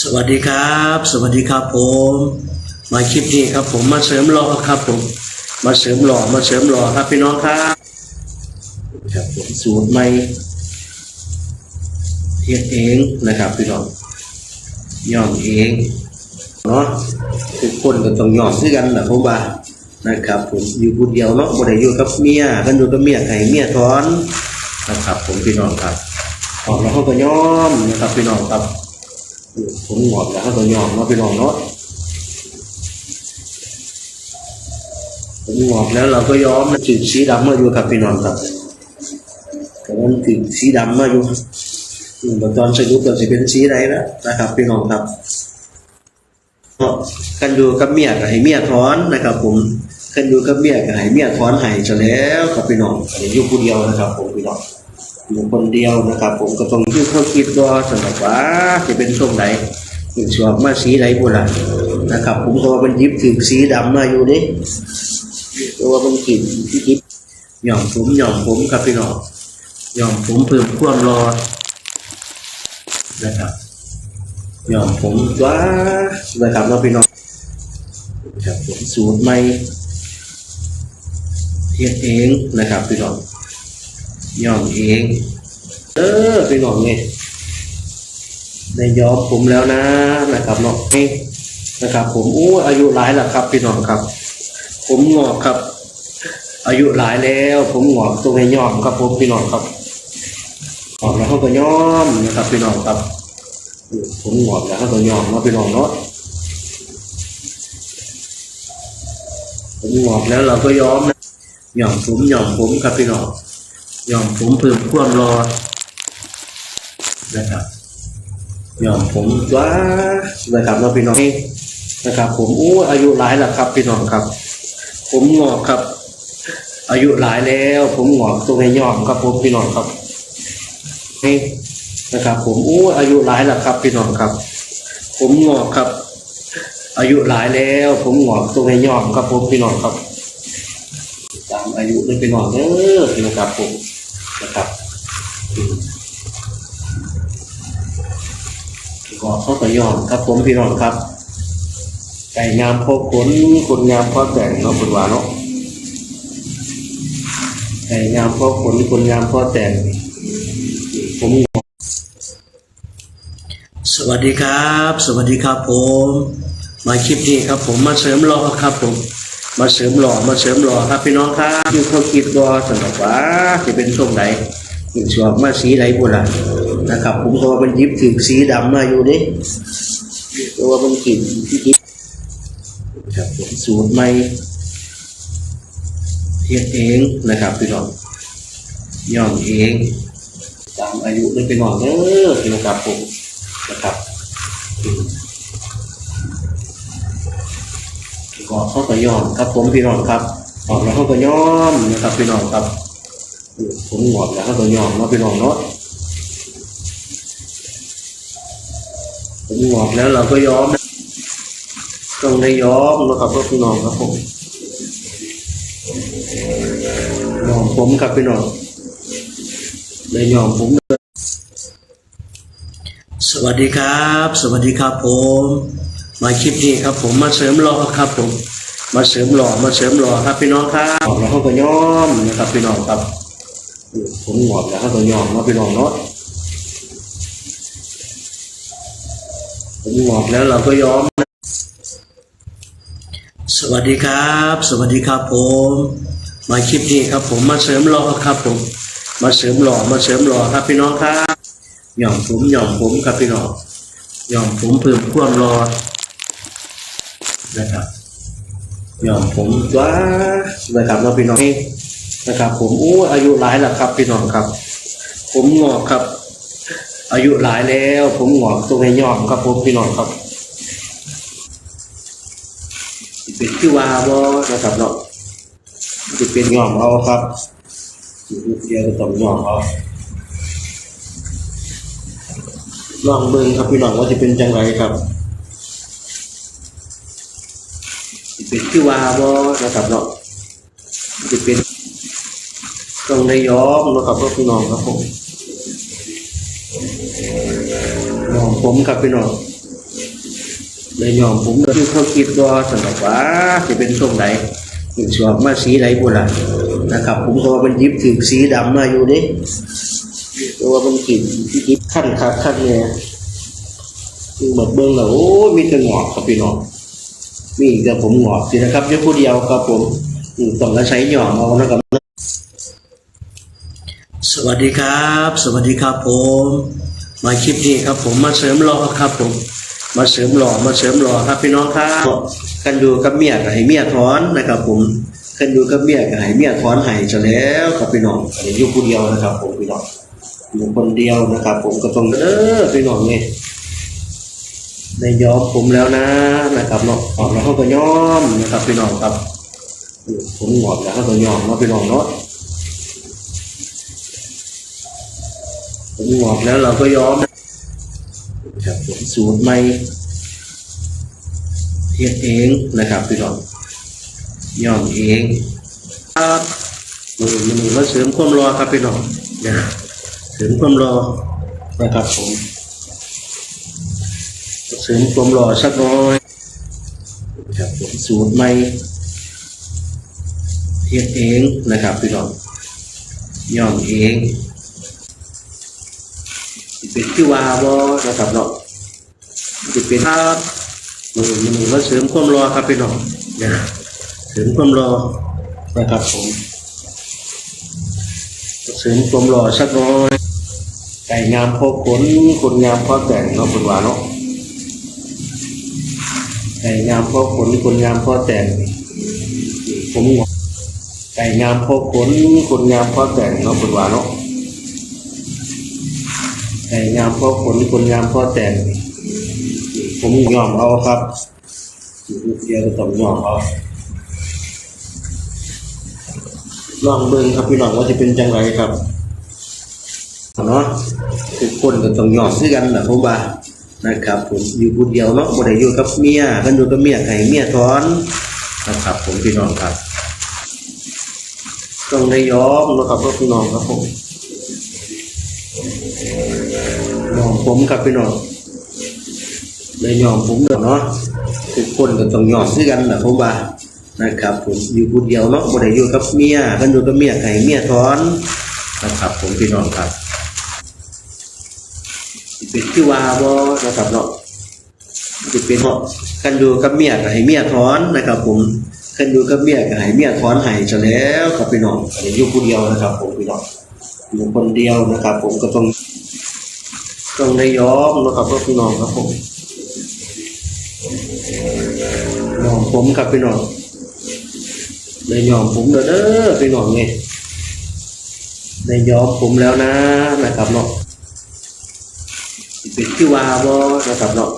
สวัสดีครับ สวัสดีครับผม มาคลิปนี้ครับผมมาเสริมหล่อครับผม มาเสริมหล่อมาเสริมหล่อครับพี่น้องครับครับผมสูตรใหม่เฮ็ดเองนะครับพี่น้องย่อมเองเนาะทุกคนก็ต้องย่อมด้วยกันนะผมว่านะครับ ผมอยู่คนเดียวเนาะบ่ได้อยู่กับเมียกันอยู่กับเมียไข่เมียถอนนะครับ ผมพี่น้องครับ ออกแล้วเขาก็ย่อมนะครับพี่น้องครับผมหงอกแล้วเขาก็ย่อมเนาะพี่น้องเนาะผมหงอกแล้วเราก็ย้อมถึงสีดำมาอยู่ครับพี่น้องครับแต่มันถึงสีดำมาอยู่อืมตอนสรุปก็จะเป็นสีอะไรแล้วนะครับ พี่น้องครับก็กันอยู่กับเมียกับให้เมียถอนนะครับ ผมกันอยู่กับเมียกับให้เมียถอนให้จะแล้วครับพี่น้องอยู่คนเดียวนะครับ ผมพี่น้อง อยู่คนเดียวนะครับ ผมก็ต้องอยู่คนคิดว่าสำหรับว่าจะเป็นช่วงไหนชอบมาสีไหนบุล่ะนะครับ ผมก็ว่ามันยิบถึงสีดำมาอยู่นี่ตัวมันกลิ่นที่ยิบหย่อมผมหย่อมผมครับพี่น้องหย่อมผมเพิ่มความรอนะครับหย่อมผมว้านะครับเราพี่น้องครับผมสูตรใหม่เฮ็ดเองนะครับพี่น้อง ย่อมเอง เออพี่น้องเนี่ยได้ย้อมผมแล้วนะนะครับเนาะนี่นะครับ ผมอู้อายุหลายแล้วครับพี่น้องครับ ผมงอกครับ อายุหลายแล้ว ผมงอกตรงให้ย้อมครับผมพี่น้องครับงอกแล้วเขาก็ย้อมนะครับพี่น้องครับ ผมงอกแล้วเขาก็ย้อมนะพี่น้องเนาะผมงอกแล้วเราก็ย้อมนะย้อมผมย้อมผมครับพี่น้อง ย้อมผมเพิ่มความรอนะครับย้อมผมว้านะครับเราพี่น้องนะครับ ผมอู้อายุหลายแล้วครับ พี่น้องครับ ผมงอกครับ อายุหลายแล้ว ผมงอกตรงให้ย้อมครับผมพี่น้องครับนี่นะครับ ผมอู้อายุหลายแล้วครับ พี่น้องครับ ผมงอกครับ อายุหลายแล้ว ผมงอกตรงให้ย้อมครับผมพี่น้องครับ ตามอายุเลยพี่น้องเด้อพี่น้องครับผม นะครับก็เขาก็ยอมครับ ผมพี่น้องครับไก่งามพอขนคนงามพอแต่งเนาะคุณว่าเนาะไก่งามพอขนคนงามพอแต่งผมสวัสดีครับ สวัสดีครับผม มาคลิปนี้ครับผมมาเสริมหล่อครับผม มาเสริมหล่อมาเสริมหล่อครับพี่น้องครับอยู่เขาคิดว่าสำหรับว่าจะเป็นช่วงไหนชอบมาสีไหนบุล่ะนะครับ ผมก็ว่ามันยิบถึงสีดำมาอยู่นี่ตัวมันกลิ่นที่ยิบครับผมสูตรใหม่เฮ็ดเองนะครับพี่น้องย่อมเองตามอายุเลยพี่น้อเด้อพี่น้องครับผมนะครับ อืมก็เขาก็ย่อมครับ ผมพี่น้องครับออกแล้วเขาก็ย่อมนะครับ พี่น้องครับผมหงอกแล้วเขาก็ย่อมเนาะพี่น้องเนาะผมหงอกแล้วเราก็ย้อมต้องได้ย้อมนะครับพ่อพี่น้องครับผมนองผมครับพี่น้องได้ย้อมผมสวัสดีครับ สวัสดีครับผม มาคลิปนี้ครับผมมาเสริมหล่อครับผม มาเสริมหล่อมาเสริมหล่อครับพี่น้องครับออกแล้วเขาก็ย้อมนะครับพี่น้องครับผมหงอกแล้วเขาก็ย้อมเนาะพี่น้องเนาะผมหงอกแล้วเราก็ย้อม สวัสดีครับ สวัสดีครับผม มาคลิปนี้ครับผมมาเสริมหล่อครับผม มาเสริมหล่อมาเสริมหล่อครับพี่น้องครับหย่อมผมหย่อมผมครับพี่น้องหย่อมผมเพิ่มความรอ นะครับหยอมผมว้านะครับเราพี่น้องนี่นะครับ ผมอู้อายุหลายแล้วครับ พี่น้องครับ ผมงอกครับ อายุหลายแล้ว ผมงอกตรงให้ย้อมครับผมพี่น้องครับสิเป็นที่วาบ่นะครับเนาะจะเป็นยอมเอาครับเดี๋ยวจะต้องยอมเอาลองเบิ่งครับพี่น้องว่าจะเป็นจังไรครับสิ เป็นที่ว่าบ่นะครับเนาะจะเป็นต้องได้ยอมนะครับพี่น้องครับผมน้องผมครับพี่น้องเลยยอมผมเลยเขาคิดว่าสำหรับว่าจะเป็นตรงไหนถึงชอบมาสีไหนบุล่ะนะครับ ผมก็ว่าเป็นยิบถึงสีดำมาอยู่นี่ตัวามันกลิ่นที่ยิบขั้นคักขั้นเนี่ยคือแบบเบิ้งแล้วโอ้ยมีแต่หงอกครับพี่น้อง มีแต่ผมหงอกสินะครับยงผู้เดียวครับผมต้องอาศัยหย่อมเอานะครับสวัสดีครับ สวัสดีครับผม มาคลิปนี้ครับ ผมมาเสริมหล่อครับ ผม มาเสริมหล่อมาเสริมหล่อครับพี่น้องครับกันอยู่กับเมียกับให้เมียถอนนะครับ ผมกันอยู่กับเมียกับให้เมียถอนให้จะแล้วครับพี่น้องอยู่คนเดียวนะครับ ผมพี่น้องอยู่คนเดียวนะครับ ผมก็ต้องเออพี่น้องเนี่ ได้ยอมผมแล้วนะนะครับเนาะออกแล้วเขาก็ย้อมนะครับพี่น้องครับผมหงอกแล้วเขาก็ย้อมเนาะพี่น้องเนาะผมงอกแล้วเราก็ย้อมนะครับผมสูตรใหม่เฮ็ดเองนะครับพี่น้องย้อมเองครับมือมือมาเสริมความรอครับพี่น้องนะเสริมความรอนะครับผม เสริมความรอสักหน้อยครับผมสูตรใหม่เฮ็ดเองนะครับพี่น้องย้อมเองสิเป็นที่วาบอนะครับเนาะจะเป็นครับมือมือมาเสริมความรอครับพี่น้องนะเสริมความรอนะครับผมเสริมความรอสักหน้อยไก่งามพอขนคนงามพอแต่งเนาะคุณว่าเนาะ ไก่งามพอขนคนงามพอแต่ง ผมงอกไก่งามพอขนคนงามพอแต่งเนาะคุณว่าเนาะแต่งามเพราะผลคนงามเพราะแต่ง ผมยอมเอาครับเดียวต้องยอมเอาลองเบิ่งครับพี่น้องว่าจะเป็นจังไรครับเนาะทุกคนก็ต้องยอมซื้อกันแหละผมว่า นะครับผมอยู่คนเดียวเนาะบ่ได้อยู่กับเมียกันอยู่กับเมียไห้เมียถอนนะครับผมพี่น้องครับต้องได้ยอมนะครับพี่น้องครับผมยอมผมครับพี่น้องเลยยอมผมเด้อเนาะทุกคนก็ต้องยอมซื้อกันแหละผมว่านะครับผมอยู่คนเดียวเนาะบ่ได้อยู่กับเมียกันอยู่กับเมียไห้เมียถอนนะครับผมพี่น้องครับ เป็นที่ว่าบ่นะครับเนาะสิเป็นเนาะกันอยู่กับเมียก็ให้เมียถอนนะครับ ผมกันอยู่กับเมียก็ให้เมียถอนให้จะแล้วครับพี่น้องอยู่คนเดียวนะครับ ผมพี่น้องอยู่คนเดียวนะครับ ผมก็ต้องต้องได้ยอมนะครับพี่น้องครับผมยอมผมครับพี่น้องได้ยอมผมเด้อเด้อพี่น้องนี่ได้ยอมผมแล้วนะนะครับเนาะ เป็นที่อว่าบ่นะครับเนาะ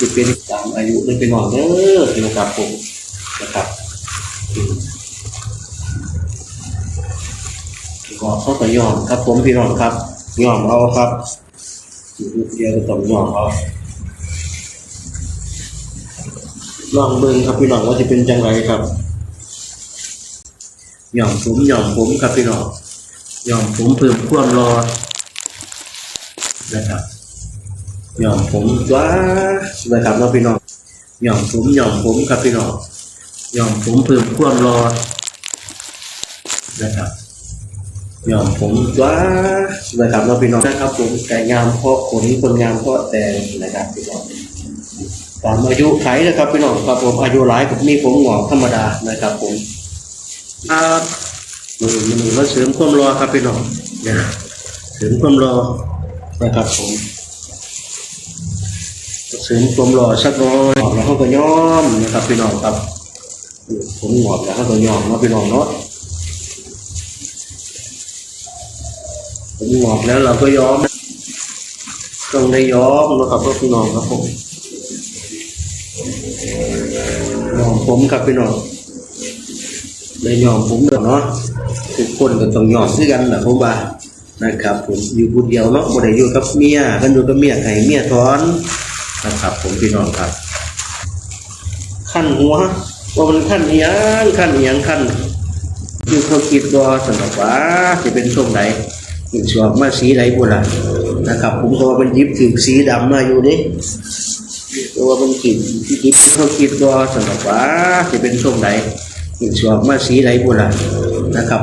จะเป็นตามอายุเลยพี่น้องเด้อนะครับผมนะครับก็เข้าก็ยอมครับผมพี่น้องครับยอมเอาครับอยู่เดียวต้องยอมเอาลองเบิ่งครับพี่น้องว่าจะเป็นจังไรครับยอมผมยอมผมครับพี่น้องยอมผมเพิ่มความรอ นะครับหยอมผมว้านะครับเนาะพี่น้องหยอมผมหยอมผมครับพี่น้องหยอมผมเพิ่มความรอนะครับหยอมผมว้านะครับเราพี่น้องนะครับ ผมไก่งามเพราะขนคนงามเพราะแต่นะครับพี่น้องตามอายุไขนะครับพี่น้องครับผมอายุหลายกับมีผมหงอกธรรมดานะครับ ผมครับมือมือมาเสริมความรอครับพี่น้องนะเสริมความรอ นะครับผมเสริมความรอสักน้อยหงอกแล้วเขาก็ย้อมนะครับพี่น้องครับผมหงอกแล้วเขาก็ย้อมนาะพี่น้องเนาะผมงอกแล้วเราก็ย้อมต้องได้ย้อมนะครับพี่น้องครับผมยอมผมครับพี่น้องได้ยอมผมเด้อเนาะทุกคนก็ต้องยอมซื้อกันแหละผมว่า นะครับ ผมอยู่คนเดียวเนาะบ่ได้อยู่กับเมียกันอยู่กับเมียไห้เมียถอนนะครับ ผมพี่น้องครับ ขั้นหัวว่ามันขั้นเอียงขั้นเอียงขั้นอยู่เขาคิดว่าสำหรับว่าจะเป็นช่วงไหนอีกชอบมาสีไหนบุล่ะนะครับ ผมก็ว่ามันยิบถึงสีดำมาอยู่เดิแต่ว่ามันกินยิบเขาคิดว่าสำหรับว่าจะเป็นช่วงไหนอีกชอบมาสีไหนบุล่ะนะครับ